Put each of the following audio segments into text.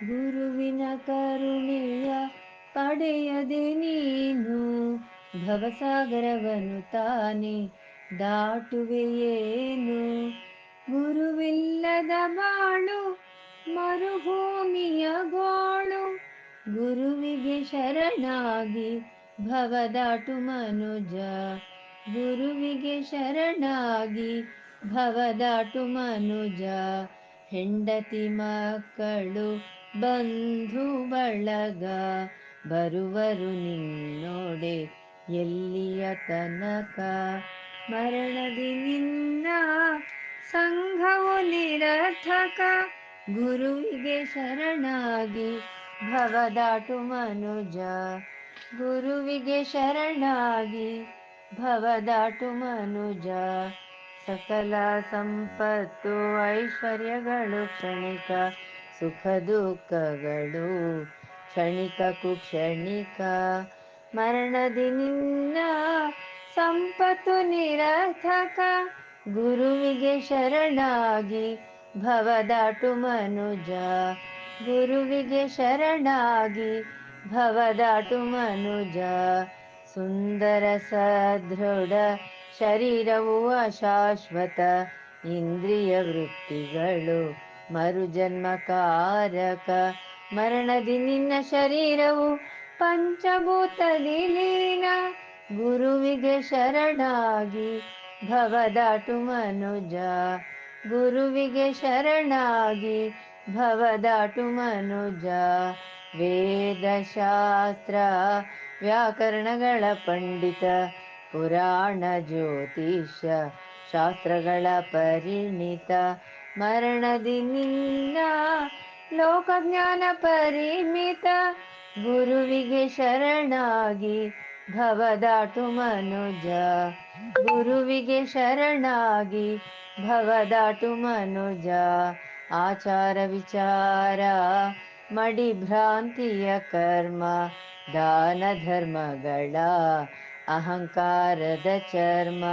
ಗುರುವಿನ ಕರುಣೆಯ ಪಡೆಯದೆ ನೀನು ಭವಸಾಗರವನ್ನು ತಾನೆ ದಾಟುವೆಯೇನು ಗುರುವಿಲ್ಲದ ಬಾಳು ಮರುಭೂಮಿಯ ಗೋಳು, ಗುರುವಿಗೆ ಶರಣಾಗಿ ಭವದಾಟು ಮನುಜ, ಗುರುವಿಗೆ ಶರಣಾಗಿ ಭವದಾಟು ಮನುಜ, ಹೆಂಡತಿ ಮಕ್ಕಳು ಬಂಧು ಬಳಗ ಬರುವರು ನಿನ್ನೋಡೆ ಎಲ್ಲಿಯ ತನಕ? ಮರಣದಿ ನಿನ್ನ ಸಂಘವು ನಿರರ್ಥಕ. ಗುರುವಿಗೆ ಶರಣಾಗಿ ಭವದಾಟು ಮನುಜ. ಗುರುವಿಗೆ ಶರಣಾಗಿ ಭವದಾಟು ಮನುಜ. ಸಕಲ ಸಂಪತ್ತು, ಐಶ್ವರ್ಯಗಳು ಕ್ಷಣಿಕ. ಸುಖ ದುಃಖಗಳು, ಕ್ಷಣಿಕ ಕುಕ್ಷಣಿಕ, ಮರಣದಿ ನಿನ್ನ ಸಂಪತ್ತು ನಿರಥಕ ಗುರುವಿಗೆ ಶರಣಾಗಿ ಭವದಾಟು ಮನುಜ, ಗುರುವಿಗೆ ಶರಣಾಗಿ ಭವದಾಟು ಮನುಜ, ಸುಂದರ ಸದೃಢ ಶರೀರವು ಅಶಾಶ್ವತ ಇಂದ್ರಿಯ ವೃತ್ತಿಗಳು. ಮರುಜನ್ಮಕಾರಕ ಮರಣದಿ ನಿನ್ನ ಶರೀರವು ಪಂಚಭೂತದಿ ಲೀನ ಗುರುವಿಗೆ ಶರಣಾಗಿ ಭವದಾಟು ಮನುಜ. ಗುರುವಿಗೆ ಶರಣಾಗಿ ಭವದಾಟು ಮನುಜ. ವೇದಶಾಸ್ತ್ರ ವ್ಯಾಕರಣಗಳ ಪಂಡಿತ, ಪುರಾಣ ಜ್ಯೋತಿಷ ಶಾಸ್ತ್ರಗಳ ಪರಿಣಿತ ಮರಣದಿ ನಿನ್ನ ಲೋಕಜ್ಞಾನ ಪರಿಮಿತ ಗುರುವಿಗೆ ಶರಣಾಗಿ ಭವದಾಟು ಮನುಜ. ಗುರುವಿಗೆ ಶರಣಾಗಿ ಭವದಾಟು ಮನುಜ. ಆಚಾರ ವಿಚಾರ, ಮಡಿ ಭ್ರಾಂತಿಯ ಕರ್ಮ, ದಾನ ಧರ್ಮಗಳ ಅಹಂಕಾರದ ಚರ್ಮ,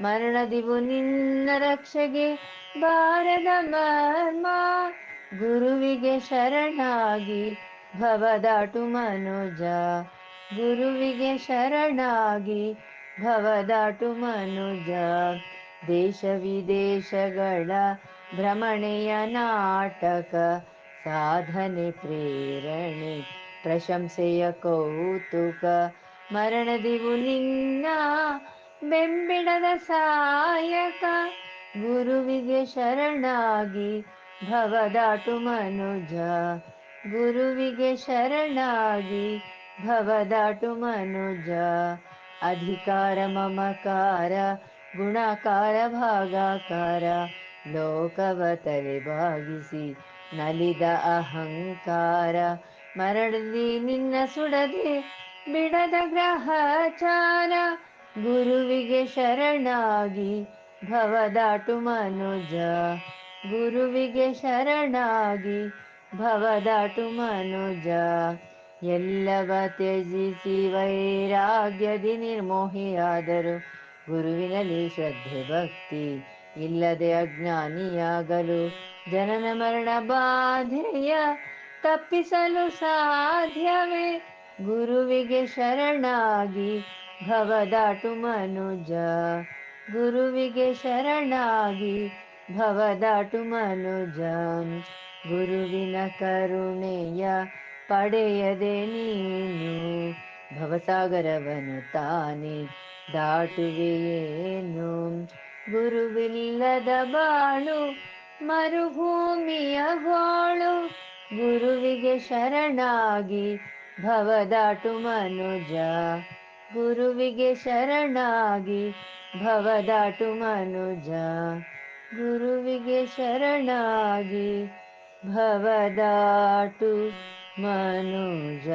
ಮರಣದಿವು ನಿನ್ನ ರಕ್ಷೆಗೆ ಬಾರದ ಮರ್ಮ ಗುರುವಿಗೆ ಶರಣಾಗಿ ಭವದಾಟು ಮನುಜ. ಗುರುವಿಗೆ ಶರಣಾಗಿ ಭವದಾಟು ಮನುಜ. ದೇಶ ವಿದೇಶಗಳ ಭ್ರಮಣೆಯ ನಾಟಕ, ಸಾಧನೆ, ಪ್ರೇರಣೆ, ಪ್ರಶಂಸೆಯ ಕೌತುಕ. ಮರಣದಿವು ನಿನ್ನ ಬೆಂಬಿಡದ ಸಾಯಕ ಗುರುವಿಗೆ ಶರಣಾಗಿ ಭವದಾಟು ಮನುಜ. ಗುರುವಿಗೆ ಶರಣಾಗಿ ಭವದಾಟು ಮನುಜ. ಅಧಿಕಾರ ಮಮಕಾರ, ಗುಣಕಾರ ಭಾಗಾಕಾರ ಲೋಕವ ಭಾಗಿಸಿ ನಲಿದ ಅಹಂಕಾರ. ಮರಳಿ ನಿನ್ನ ಸುಡದೆ ಬಿಡದ ಗ್ರಹಚಾರ, ಗುರುವಿಗೆ ಶರಣಾಗಿ ಭವದಾಟು ಮನುಜ ಗುರುವಿಗೆ ಶರಣಾಗಿ. ಭವದಾಟು ಮನುಜ ಎಲ್ಲವ ತ್ಯಜಿಸಿ ವೈರಾಗ್ಯದಿ ನಿರ್ಮೋಹಿಯಾದರು. ಗುರುವಿನಲ್ಲಿ ಶ್ರದ್ಧೆ, ಭಕ್ತಿ ಇಲ್ಲದೆ ಅಜ್ಞಾನಿಯಾಗಲು, ಜನನ ಮರಣ ಬಾಧೆಯ ತಪ್ಪಿಸಲು ಸಾಧ್ಯವೇ? ಗುರುವಿಗೆ ಶರಣಾಗಿ. ಭವದಾಟು ಮನುಜ ಗುರುವಿಗೆ ಶರಣಾಗಿ ಭವದಾಟು ಮನುಜ ಗುರುವಿನ ಕರುಣೆಯ ಪಡೆಯದೆ ನೀನು ಭವಸಾಗರವನು ತಾನೆ ದಾಟುವೆಯೇನು? ಗುರುವಿಲ್ಲದ ಬಾಳು, ಮರುಭೂಮಿಯ ಗೋಳು. ಗುರುವಿಗೆ ಶರಣಾಗಿ ಭವದಾಟು ಮನುಜ ಗುರುವಿಗೆ ಶರಣಾಗಿ ಭವದಾಟು ಮನುಜ. ಗುರುವಿಗೆ ಶರಣಾಗಿ ಭವದಾಟು ಮನುಜ.